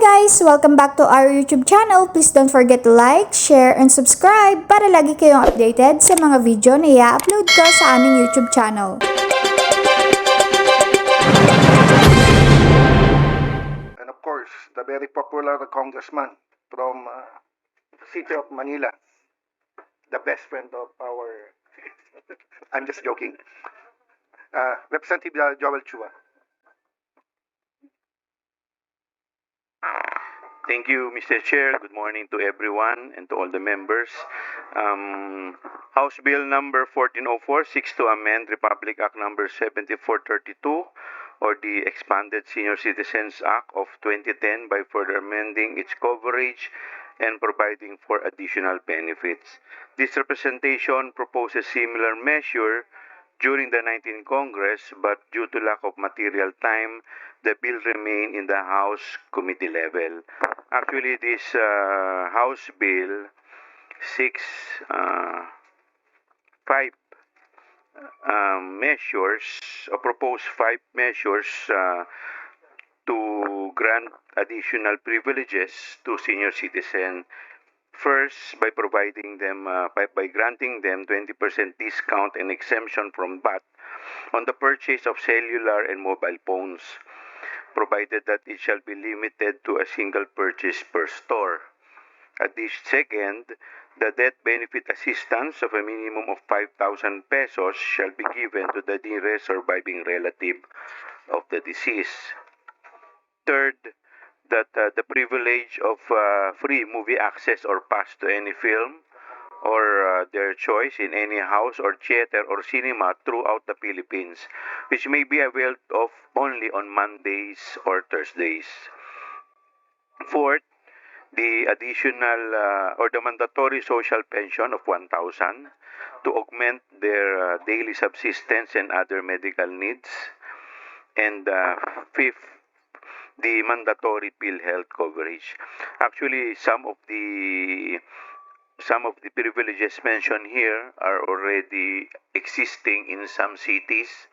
guys! Welcome back to our YouTube channel. Please don't forget to like, share, and subscribe para lagi kayong updated sa mga video na i-upload ko sa aming YouTube channel. And of course, the very popular congressman from uh, the city of Manila, the best friend of our. I'm just joking. Uh, Representative Joel Chua. Thank you, Mr. Chair. Good morning to everyone and to all the members. Um, House Bill number 1404 seeks to amend Republic Act number 7432 or the Expanded Senior Citizens Act of 2010 by further amending its coverage and providing for additional benefits. This representation proposes similar measure during the 19th Congress, but due to lack of material time, the bill remained in the House committee level. Actually, this uh, House bill seeks uh, five um, measures, or propose five measures uh, to grant additional privileges to senior citizen First, by providing them, uh, by, by granting them 20% discount and exemption from VAT on the purchase of cellular and mobile phones, provided that it shall be limited to a single purchase per store. At this second, the death benefit assistance of a minimum of 5,000 pesos shall be given to the nearest surviving relative of the deceased. Third, that uh, the privilege of uh, free movie access or pass to any film or uh, their choice in any house or theater or cinema throughout the Philippines, which may be availed of only on Mondays or Thursdays. Fourth, the additional uh, or the mandatory social pension of 1,000 to augment their uh, daily subsistence and other medical needs. And uh, fifth, the mandatory PhilHealth coverage. Actually, some of the some of the privileges mentioned here are already existing in some cities,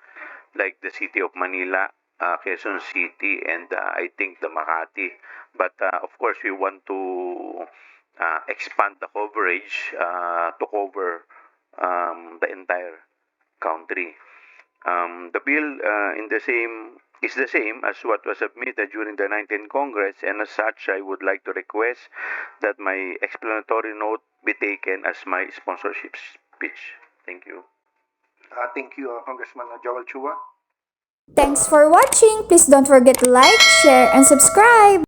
like the city of Manila, uh, Quezon City, and uh, I think the Makati. But uh, of course, we want to uh, expand the coverage uh, to cover um, the entire country. Um, the bill uh, in the same is the same as what was submitted during the 19th Congress, and as such, I would like to request that my explanatory note be taken as my sponsorship speech. Thank you. Uh, thank you, uh, Congressman Joel Chua. Thanks for watching! Please don't forget to like, share, and subscribe!